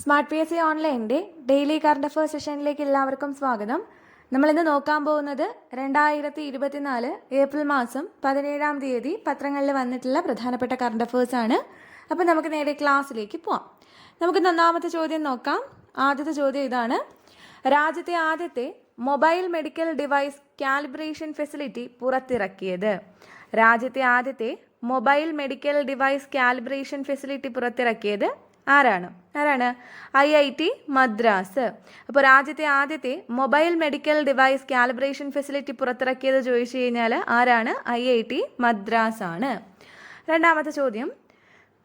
Smart P S C ഓൺലൈന്റെ daily current affairs സെഷനിലേക്ക് എല്ലാവർക്കും സ്വാഗതം. നമ്മളിന്ന് നോക്കാൻ പോകുന്നത് രണ്ടായിരത്തി ഇരുപത്തിനാല് ഏപ്രിൽ മാസം പതിനേഴാം തീയതി പത്രങ്ങളിൽ വന്നിട്ടുള്ള പ്രധാനപ്പെട്ട കറണ്ട് അഫയേഴ്സ് ആണ്. അപ്പോൾ നമുക്ക് നേരെ ക്ലാസ്സിലേക്ക് പോവാം. നമുക്ക് ഒന്നാമത്തെ ചോദ്യം നോക്കാം. ആദ്യത്തെ ചോദ്യം ഇതാണ്. രാജ്യത്തെ ആദ്യത്തെ mobile medical device calibration facility പുറത്തിറക്കിയത്. രാജ്യത്തെ ആദ്യത്തെ mobile medical device calibration facility പുറത്തിറക്കിയത് ആരാണ്? ആരാണ്? I I T Madras. അപ്പോൾ രാജ്യത്തെ ആദ്യത്തെ mobile medical device calibration facility പുറത്തിറക്കിയത് ചോദിച്ചു കഴിഞ്ഞാൽ ആരാണ്? ഐ ഐ ടി മദ്രാസ് ആണ് രണ്ടാമത്തെ ചോദ്യം.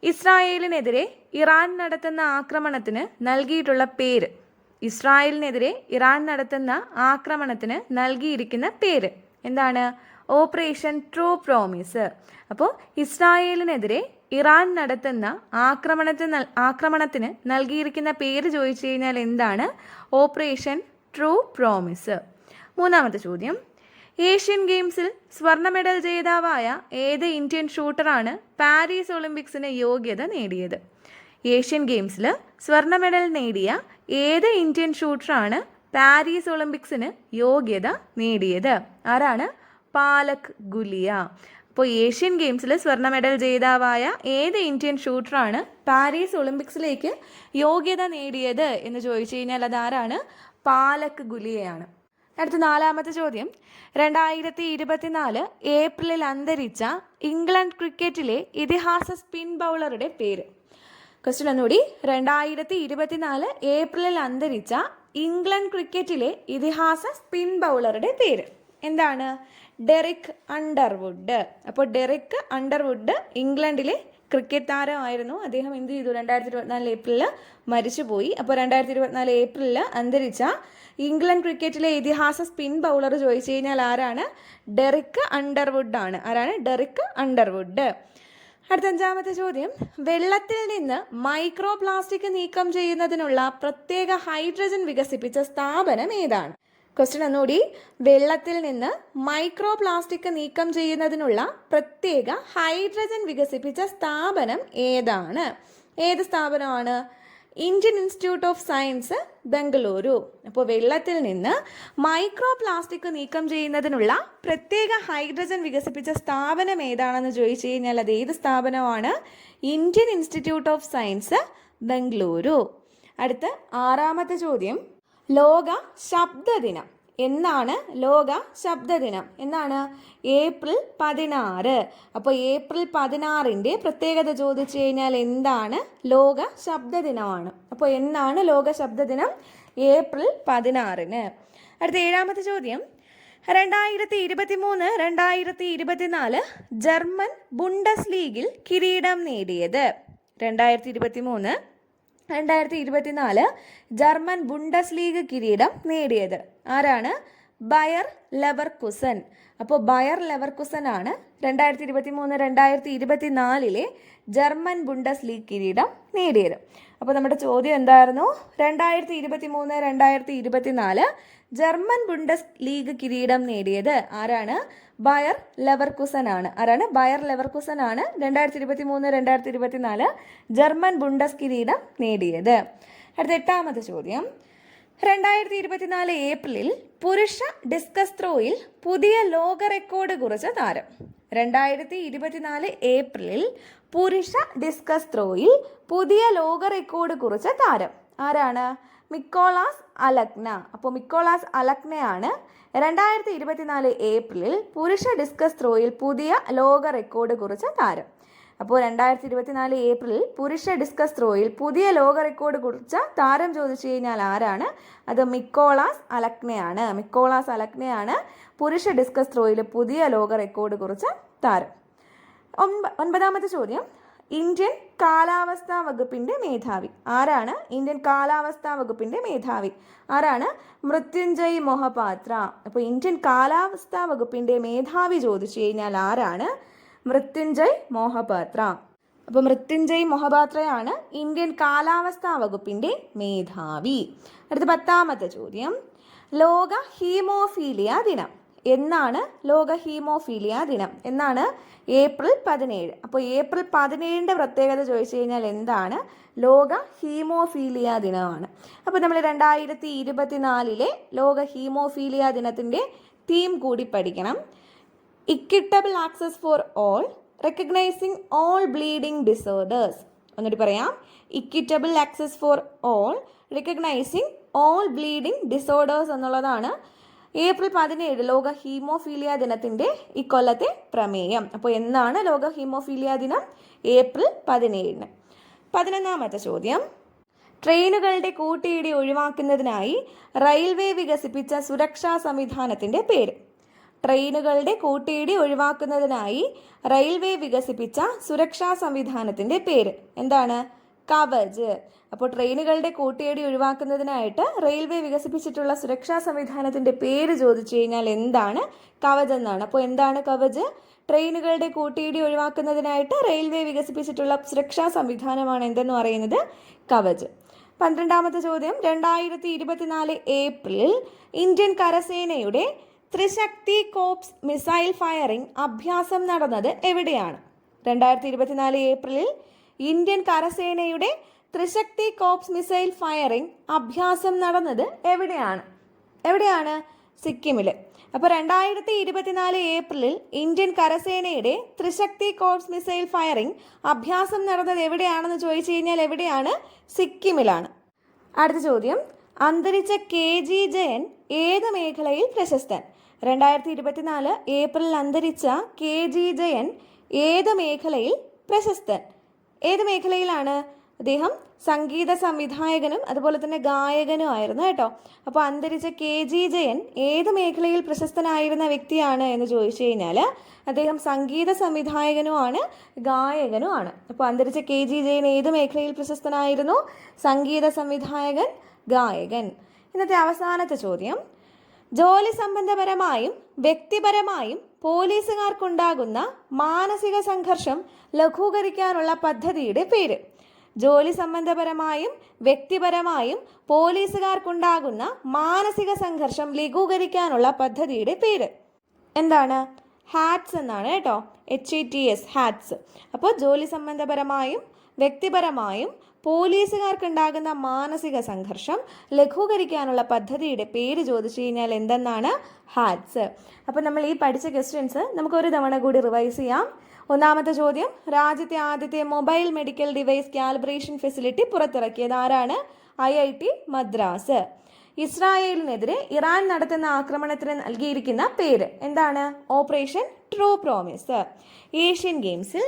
ഇസ്രായേലിനെതിരെ ഇറാൻ നടത്തുന്ന ആക്രമണത്തിന് നൽകിയിട്ടുള്ള പേര്. ഇസ്രായേലിനെതിരെ ഇറാൻ നടത്തുന്ന ആക്രമണത്തിന് നൽകിയിരിക്കുന്ന പേര്. എന്താണ്? Operation true promise. അപ്പോൾ ഇസ്രായേലിനെതിരെ ഇറാൻ നടത്തുന്ന ആക്രമണത്തിന് ആക്രമണത്തിന് നൽകിയിരിക്കുന്ന പേര് ചോദിച്ചു കഴിഞ്ഞാൽ എന്താണ്? Operation true promise. മൂന്നാമത്തെ ചോദ്യം. ഏഷ്യൻ ഗെയിംസിൽ സ്വർണ മെഡൽ ജേതാവായ ഏത് ഇന്ത്യൻ ഷൂട്ടറാണ് പാരീസ് ഒളിമ്പിക്സിന് യോഗ്യത നേടിയത്? ഏഷ്യൻ ഗെയിംസിൽ സ്വർണ മെഡൽ നേടിയ ഏത് ഇന്ത്യൻ ഷൂട്ടറാണ് പാരീസ് ഒളിമ്പിക്സിന് യോഗ്യത നേടിയത്? ആരാണ്? പാലക് ഗുലിയ. അപ്പോൾ ഏഷ്യൻ ഗെയിംസിൽ സ്വർണ മെഡൽ ജേതാവായ ഏത് ഇന്ത്യൻ ഷൂട്ടറാണ് പാരീസ് ഒളിമ്പിക്സിലേക്ക് യോഗ്യത നേടിയത് എന്ന് ചോദിച്ചു കഴിഞ്ഞാൽ അതാരാണ്? പാലക് ഗുലിയയാണ്. അടുത്ത നാലാമത്തെ ചോദ്യം. രണ്ടായിരത്തി ഇരുപത്തിനാല് ഏപ്രിലിൽ അന്തരിച്ച ഇംഗ്ലണ്ട് ക്രിക്കറ്റിലെ ഇതിഹാസ സ്പിൻ ബൗളറുടെ പേര്. ക്വസ്റ്റ്യൻ ഒന്നുകൂടി. രണ്ടായിരത്തി ഇരുപത്തിനാല് ഏപ്രിലിൽ അന്തരിച്ച ഇംഗ്ലണ്ട് ക്രിക്കറ്റിലെ ഇതിഹാസ സ്പിൻ ബൗളറുടെ പേര്. എന്താണ്? Derek Underwood. അപ്പോൾ ഡെറിക് അണ്ടർവുഡ് ഇംഗ്ലണ്ടിലെ ക്രിക്കറ്റ് താരമായിരുന്നു. അദ്ദേഹം എന്ത് ചെയ്തു? രണ്ടായിരത്തി ഇരുപത്തിനാല് ഏപ്രിലിൽ മരിച്ചുപോയി. അപ്പോൾ രണ്ടായിരത്തി ഇരുപത്തിനാല് ഏപ്രിലിൽ അന്തരിച്ച ഇംഗ്ലണ്ട് ക്രിക്കറ്റിലെ ഇതിഹാസ സ്പിൻ ബൗളർ ചോദിച്ചു കഴിഞ്ഞാൽ ആരാണ്? ഡെറിക് അണ്ടർവുഡ് ആണ്. ആരാണ്? Derek Underwood. അടുത്ത അഞ്ചാമത്തെ ചോദ്യം. വെള്ളത്തിൽ നിന്ന് മൈക്രോ പ്ലാസ്റ്റിക് നീക്കം ചെയ്യുന്നതിനുള്ള പ്രത്യേക ഹൈഡ്രജൻ വികസിപ്പിച്ച സ്ഥാപനം ഏതാണ്? ക്വസ്റ്റ്യൻ ഒന്നുകൂടി. വെള്ളത്തിൽ നിന്ന് മൈക്രോ പ്ലാസ്റ്റിക് നീക്കം ചെയ്യുന്നതിനുള്ള പ്രത്യേക ഹൈഡ്രജൻ വികസിപ്പിച്ച സ്ഥാപനം ഏതാണ്? ഏത് സ്ഥാപനമാണ്? Indian Institute of Science Bengaluru. അപ്പോൾ വെള്ളത്തിൽ നിന്ന് മൈക്രോ പ്ലാസ്റ്റിക് നീക്കം ചെയ്യുന്നതിനുള്ള പ്രത്യേക ഹൈഡ്രജൻ വികസിപ്പിച്ച സ്ഥാപനം ഏതാണെന്ന് ചോദിച്ചു കഴിഞ്ഞാൽ അത് ഏത് സ്ഥാപനമാണ്? Indian Institute of Science Bengaluru. അടുത്ത ആറാമത്തെ ചോദ്യം. ലോക ശബ്ദദിനം. എന്നാണ് ലോക ശബ്ദദിനം. എന്നാണ്? ഏപ്രിൽ പതിനാറ്. അപ്പോൾ ഏപ്രിൽ പതിനാറിന്റെ പ്രത്യേകത ചോദിച്ചു കഴിഞ്ഞാൽ എന്താണ്? ലോക ശബ്ദദിനമാണ്. അപ്പോൾ എന്നാണ് ലോക ശബ്ദദിനം? ഏപ്രിൽ പതിനാറിന്. അടുത്ത ഏഴാമത്തെ ചോദ്യം. രണ്ടായിരത്തി ഇരുപത്തി മൂന്ന് രണ്ടായിരത്തി ഇരുപത്തിനാല് ജർമ്മൻ ബുണ്ടസ് ലീഗിൽ കിരീടം നേടിയത്. രണ്ടായിരത്തി ഇരുപത്തി മൂന്ന് രണ്ടായിരത്തി ഇരുപത്തിനാല് ജർമ്മൻ ബുണ്ടസ് ലീഗ് കിരീടം നേടിയത്. ആരാണ്? ബയർ ലെവർ കുസൻ അപ്പോൾ ബയർ ലെവർ കുസൻ ആണ് രണ്ടായിരത്തി ഇരുപത്തി മൂന്ന് രണ്ടായിരത്തി ഇരുപത്തി നാലിലെ ജർമ്മൻ ബുണ്ടസ് ലീഗ് കിരീടം നേടിയത്. അപ്പോൾ നമ്മുടെ ചോദ്യം എന്തായിരുന്നു? രണ്ടായിരത്തി ഇരുപത്തി മൂന്ന് രണ്ടായിരത്തി ഇരുപത്തി നാല് ജർമ്മൻ ബുണ്ടസ് ലീഗ് കിരീടം നേടിയത് ആരാണ്? ബയർ ലെവർകുസൻ ആണ് ആരാണ്? ബയർ ലെവർകുസൻ ആണ് രണ്ടായിരത്തി ഇരുപത്തി മൂന്ന് രണ്ടായിരത്തി ഇരുപത്തി നാല് ജർമ്മൻ ബുണ്ടസ് കിരീടം നേടിയത്. അടുത്ത എട്ടാമത്തെ ചോദ്യം. രണ്ടായിരത്തി ഇരുപത്തിനാല് ഏപ്രിലിൽ പുരുഷ ഡിസ്കസ് ത്രോയിൽ പുതിയ ലോക റെക്കോർഡ് കുറിച്ച താരം. രണ്ടായിരത്തി ഇരുപത്തിനാല് ഏപ്രിലിൽ പുരുഷ ഡിസ്കസ് ത്രോയിൽ പുതിയ ലോക റെക്കോർഡ് കുറിച്ച താരം. ആരാണ്? മിക്കോളാസ് അലക്ന അപ്പോൾ മിക്കോളാസ് അലക്നയാണ് രണ്ടായിരത്തി ഇരുപത്തിനാല് ഏപ്രിലിൽ പുരുഷ ഡിസ്കസ് ത്രോയിൽ പുതിയ ലോക റെക്കോർഡ് കുറിച്ച താരം. അപ്പോൾ രണ്ടായിരത്തി ഇരുപത്തിനാല് ഏപ്രിലിൽ പുരുഷ ഡിസ്കസ് ത്രോയിൽ പുതിയ ലോക റെക്കോർഡ് കുറിച്ച താരം ചോദിച്ചു കഴിഞ്ഞാൽ ആരാണ്? അത് മിക്കോളാസ് അലക്നയാണ് മിക്കോളാസ് അലക്നയാണ് പുരുഷ ഡിസ്കസ് ത്രോയിൽ പുതിയ ലോക റെക്കോർഡ് കുറിച്ച താരം. ഒൻപതാമത്തെ ചോദ്യം. ഇന്ത്യൻ കാലാവസ്ഥാ വകുപ്പിന്റെ മേധാവി. ആരാണ്? ഇന്ത്യൻ കാലാവസ്ഥാ വകുപ്പിന്റെ മേധാവി. ആരാണ്? മൃത്യുഞ്ജയ് മൊഹപാത്ര. അപ്പോൾ ഇന്ത്യൻ കാലാവസ്ഥാ വകുപ്പിന്റെ മേധാവി ചോദിച്ചു കഴിഞ്ഞാൽ ആരാണ്? മൃത്യുഞ്ജയ് മൊഹപാത്ര. അപ്പോൾ മൃത്യുഞ്ജയ് മൊഹപാത്രയാണ് ഇന്ത്യൻ കാലാവസ്ഥാ വകുപ്പിന്റെ മേധാവി. അടുത്ത പത്താമത്തെ ചോദ്യം. ലോക ഹീമോഫീലിയ ദിനം. എന്നാണ് ലോക ഹീമോഫീലിയ ദിനം. എന്നാണ് ഏപ്രിൽ പതിനേഴ്. അപ്പോൾ ഏപ്രിൽ പതിനേഴിന്റെ പ്രത്യേകത ചോദിച്ചു കഴിഞ്ഞാൽ എന്താണ്? ലോക ഹീമോഫീലിയ ദിനമാണ്. അപ്പോൾ നമ്മൾ രണ്ടായിരത്തി ഇരുപത്തിനാലിലെ ലോക ഹീമോഫീലിയ ദിനത്തിന്റെ തീം കൂടി പഠിക്കണം. Equitable access for all recognising all bleeding disorders. ഒന്നുകൂടി പറയാം. Equitable access for all recognising all bleeding disorders എന്നുള്ളതാണ് ഏപ്രിൽ പതിനേഴ് ലോക ഹീമോഫീലിയ ദിനത്തിന്റെ ഇക്കൊല്ലത്തെ പ്രമേയം. അപ്പോൾ എന്നാണ് ലോക ഹീമോഫീലിയ ദിനം? ഏപ്രിൽ പതിനേഴിന്. പതിനൊന്നാമത്തെ ചോദ്യം. ട്രെയിനുകളുടെ കൂട്ടിയിടി ഒഴിവാക്കുന്നതിനായി റെയിൽവേ വികസിപ്പിച്ച സുരക്ഷാ സംവിധാനത്തിന്റെ പേര്. ട്രെയിനുകളുടെ കൂട്ടിയിടി ഒഴിവാക്കുന്നതിനായി റെയിൽവേ വികസിപ്പിച്ച സുരക്ഷാ സംവിധാനത്തിന്റെ പേര്. എന്താണ്? കവച്. അപ്പോൾ ട്രെയിനുകളുടെ കൂട്ടിയേടി ഒഴിവാക്കുന്നതിനായിട്ട് റെയിൽവേ വികസിപ്പിച്ചിട്ടുള്ള സുരക്ഷാ സംവിധാനത്തിന്റെ പേര് ചോദിച്ചു കഴിഞ്ഞാൽ എന്താണ്? കവച് എന്നാണ്. അപ്പോൾ എന്താണ് കവച്? ട്രെയിനുകളുടെ കൂട്ടിയിടി ഒഴിവാക്കുന്നതിനായിട്ട് റെയിൽവേ വികസിപ്പിച്ചിട്ടുള്ള സുരക്ഷാ സംവിധാനമാണ് എന്തെന്ന് പറയുന്നത്? കവച്. പന്ത്രണ്ടാമത്തെ ചോദ്യം. രണ്ടായിരത്തി ഇരുപത്തിനാല് ഏപ്രിലിൽ ഇന്ത്യൻ കരസേനയുടെ ത്രിശക്തി കോപ്സ് മിസൈൽ ഫയറിംഗ് അഭ്യാസം നടന്നത് എവിടെയാണ്? രണ്ടായിരത്തി ഇരുപത്തിനാല് ഏപ്രിലിൽ ഇന്ത്യൻ കരസേനയുടെ ത്രിശക്തി കോപ്സ് മിസൈൽ ഫയറിംഗ് അഭ്യാസം നടന്നത് എവിടെയാണ്? എവിടെയാണ്? സിക്കിമിൽ അപ്പോൾ രണ്ടായിരത്തി ഇരുപത്തിനാല് ഏപ്രിലിൽ ഇന്ത്യൻ കരസേനയുടെ ത്രിശക്തി കോപ്സ് മിസൈൽ ഫയറിംഗ് അഭ്യാസം നടന്നത് എവിടെയാണെന്ന് ചോദിച്ചു കഴിഞ്ഞാൽ എവിടെയാണ്? സിക്കിമിലാണ്. അടുത്ത ചോദ്യം. അന്തരിച്ച കെ ജി ജയൻ ഏത് മേഖലയിൽ പ്രശസ്തൻ? രണ്ടായിരത്തി ഇരുപത്തിനാല് ഏപ്രിലിൽ അന്തരിച്ച കെ ജി ജയൻ ഏത് മേഖലയിൽ പ്രശസ്തൻ? ഏത് മേഖലയിലാണ് അദ്ദേഹം സംഗീത സംവിധായകനും അതുപോലെ തന്നെ ഗായകനും ആയിരുന്നു കേട്ടോ. അപ്പോൾ അന്തരിച്ച കെ ജി ജയൻ ഏത് മേഖലയിൽ പ്രശസ്തനായിരുന്ന വ്യക്തിയാണ് എന്ന് ചോദിച്ചു കഴിഞ്ഞാൽ അദ്ദേഹം സംഗീത സംവിധായകനുമാണ് ഗായകനുമാണ് അപ്പോൾ അന്തരിച്ച കെ ജി ജയൻ ഏത് മേഖലയിൽ പ്രശസ്തനായിരുന്നു? സംഗീത സംവിധായകൻ ഗായകൻ. ഇന്നത്തെ അവസാനത്തെ ചോദ്യം. ജോലി സംബന്ധപരമായും വ്യക്തിപരമായും പോലീസുകാർക്കുണ്ടാകുന്ന മാനസിക സംഘർഷം ലഘൂകരിക്കാനുള്ള പദ്ധതിയുടെ പേര്. ജോലി സംബന്ധപരമായും വ്യക്തിപരമായും പോലീസുകാർക്കുണ്ടാകുന്ന മാനസിക സംഘർഷം ലഘൂകരിക്കാനുള്ള പദ്ധതിയുടെ പേര്. എന്താണ്? ഹാറ്റ്സ് എന്നാണ് കേട്ടോ. H E T S hats അപ്പോൾ ജോലി സംബന്ധപരമായും വ്യക്തിപരമായും പോലീസുകാർക്കുണ്ടാകുന്ന മാനസിക സംഘർഷം ലഘൂകരിക്കാനുള്ള പദ്ധതിയുടെ പേര് ചോദിച്ചു കഴിഞ്ഞാൽ എന്തെന്നാണ്? ഹാറ്റ്സ് അപ്പോൾ നമ്മൾ ഈ പഠിച്ച ക്വസ്റ്റ്യൻസ് നമുക്ക് ഒരു തവണ കൂടി റിവൈസ് ചെയ്യാം. ഒന്നാമത്തെ ചോദ്യം രാജ്യത്തെ ആദ്യത്തെ mobile medical device calibration facility പുറത്തിറക്കിയത് ആരാണ്? I I T Madras. ഇസ്രായേലിനെതിരെ ഇറാൻ നടത്തുന്ന ആക്രമണത്തിന് നൽകിയിരിക്കുന്ന പേര് എന്താണ്? Operation true promise. ഏഷ്യൻ ഗെയിംസിൽ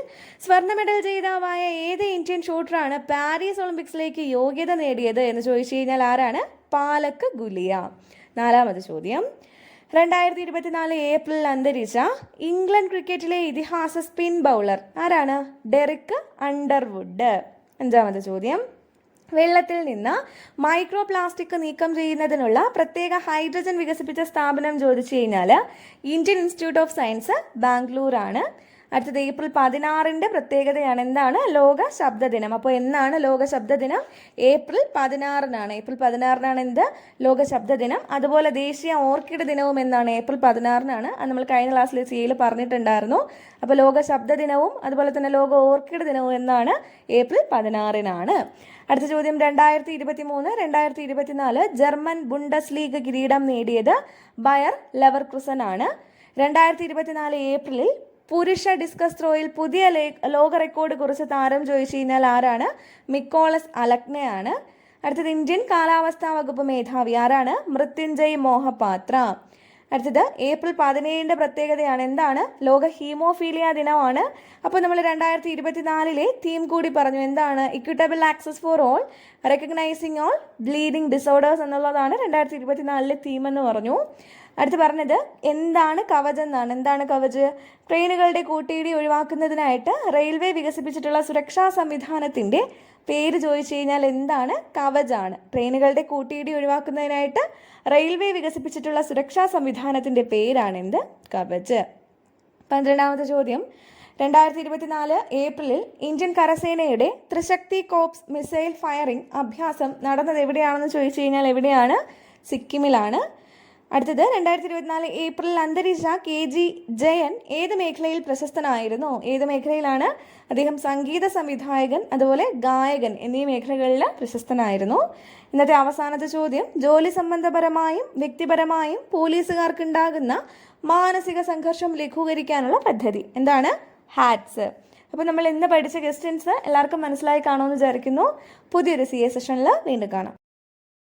സ്വർണ മെഡൽ ജേതാവായ ഏത് ഇന്ത്യൻ ഷൂട്ടറാണ് പാരീസ് ഒളിമ്പിക്സിലേക്ക് യോഗ്യത നേടിയത് എന്ന് ചോദിച്ചു കഴിഞ്ഞാൽ ആരാണ്? പാലക്ക് ഗുലിയ. നാലാമത് ചോദ്യം. രണ്ടായിരത്തി ഇരുപത്തിനാല് ഏപ്രിലിൽ അന്തരിച്ച ഇംഗ്ലണ്ട് ക്രിക്കറ്റിലെ ഇതിഹാസ സ്പിൻ ബൗളർ ആരാണ്? Derek Underwood. അഞ്ചാമത്തെ ചോദ്യം. വെള്ളത്തിൽ നിന്ന് മൈക്രോ പ്ലാസ്റ്റിക് നീക്കം ചെയ്യുന്നതിനുള്ള പ്രത്യേക ഹൈഡ്രജൻ വികസിപ്പിച്ച സ്ഥാപനം ചോദിച്ചു കഴിഞ്ഞാൽ ഇന്ത്യൻ ഇൻസ്റ്റിറ്റ്യൂട്ട് ഓഫ് സയൻസ് ബാംഗ്ലൂരാണ്. അടുത്തത് ഏപ്രിൽ പതിനാറിന്റെ പ്രത്യേകതയാണ്. എന്താണ്? ലോക ശബ്ദ ദിനം. അപ്പോൾ എന്നാണ് ലോക ശബ്ദ ദിനം? ഏപ്രിൽ പതിനാറിനാണ്. ഏപ്രിൽ പതിനാറിനാണ് എന്ത്? ലോക ശബ്ദ ദിനം. അതുപോലെ ദേശീയ ഓർക്കിഡ് ദിനവും എന്നാണ്. ഏപ്രിൽ പതിനാറിനാണ്. അത് നമ്മൾ കഴിഞ്ഞ ക്ലാസ്സിൽ സിയിൽ പറഞ്ഞിട്ടുണ്ടായിരുന്നു. അപ്പോൾ ലോക ശബ്ദ ദിനവും അതുപോലെ തന്നെ ലോക ഓർക്കിഡ് ദിനവും എന്നാണ് ഏപ്രിൽ പതിനാറിനാണ്. അടുത്ത ചോദ്യം രണ്ടായിരത്തി ഇരുപത്തി മൂന്ന് രണ്ടായിരത്തി ഇരുപത്തിനാല് ജർമ്മൻ ബുണ്ടസ് ലീഗ് കിരീടം നേടിയത് ബയർ ലെവർക്രുസൻ ആണ് രണ്ടായിരത്തി ഇരുപത്തിനാല് ഏപ്രിലിൽ പുരുഷ ഡിസ്കസ് ത്രോയിൽ പുതിയ ലോക റെക്കോർഡ് കുറിച്ച താരം ചോദിച്ചു കഴിഞ്ഞാൽ ആരാണ്? മിക്കോളസ് അലക്നയാണ്. അടുത്തത് ഇന്ത്യൻ കാലാവസ്ഥാ വകുപ്പ് മേധാവി ആരാണ്? മൃത്യുഞ്ജയ് മോഹപാത്ര. അടുത്തത് ഏപ്രിൽ പതിനേഴിന്റെ പ്രത്യേകതയാണ്. എന്താണ്? ലോക ഹീമോഫീലിയ ദിനമാണ്. അപ്പോൾ നമ്മൾ രണ്ടായിരത്തി ഇരുപത്തിനാലിലെ തീം കൂടി പറഞ്ഞു. എന്താണ്? Equitable access for all recognising all bleeding disorders എന്നുള്ളതാണ് രണ്ടായിരത്തി ഇരുപത്തിനാലിലെ തീം എന്ന് പറഞ്ഞു. അടുത്ത് പറഞ്ഞത് എന്താണ് കവച് എന്നാണ്. എന്താണ് കവച്? ട്രെയിനുകളുടെ കൂട്ടിയിടി ഒഴിവാക്കുന്നതിനായിട്ട് റെയിൽവേ വികസിപ്പിച്ചിട്ടുള്ള സുരക്ഷാ സംവിധാനത്തിന്റെ പേര് ചോദിച്ചു കഴിഞ്ഞാൽ എന്താണ്? കവചാണ്. ട്രെയിനുകളുടെ കൂട്ടിയിടി ഒഴിവാക്കുന്നതിനായിട്ട് റെയിൽവേ വികസിപ്പിച്ചിട്ടുള്ള സുരക്ഷാ സംവിധാനത്തിന്റെ പേരാണ് എന്ത്? കവച്. പന്ത്രണ്ടാമത്തെ ചോദ്യം. രണ്ടായിരത്തി ഇരുപത്തിനാല് ഏപ്രിലിൽ ഇന്ത്യൻ കരസേനയുടെ ത്രിശക്തി കോപ്സ് മിസൈൽ ഫയറിംഗ് അഭ്യാസം നടന്നത് എവിടെയാണെന്ന് ചോദിച്ചു കഴിഞ്ഞാൽ എവിടെയാണ്? സിക്കിമിലാണ്. അടുത്തത് രണ്ടായിരത്തി ഇരുപത്തിനാല് ഏപ്രിൽ അന്തരിച്ച കെ ജി ജയൻ ഏത് മേഖലയിൽ പ്രശസ്തനായിരുന്നു? ഏത് മേഖലയിലാണ് അദ്ദേഹം സംഗീത സംവിധായകൻ അതുപോലെ ഗായകൻ എന്നീ മേഖലകളിൽ പ്രശസ്തനായിരുന്നു? ഇന്നത്തെ അവസാനത്തെ ചോദ്യം ജോലി സംബന്ധപരമായും വ്യക്തിപരമായും പോലീസുകാർക്കുണ്ടാകുന്ന മാനസിക സംഘർഷം ലഘൂകരിക്കാനുള്ള പദ്ധതി. എന്താണ്? ഹാറ്റ്സ്. അപ്പോൾ നമ്മൾ ഇന്ന് പഠിച്ച ക്വസ്റ്റ്യൻസ് എല്ലാവർക്കും മനസ്സിലായി കാണുമെന്ന് വിചാരിക്കുന്നു. പുതിയൊരു സി എ സെഷനിൽ വീണ്ടും കാണാം.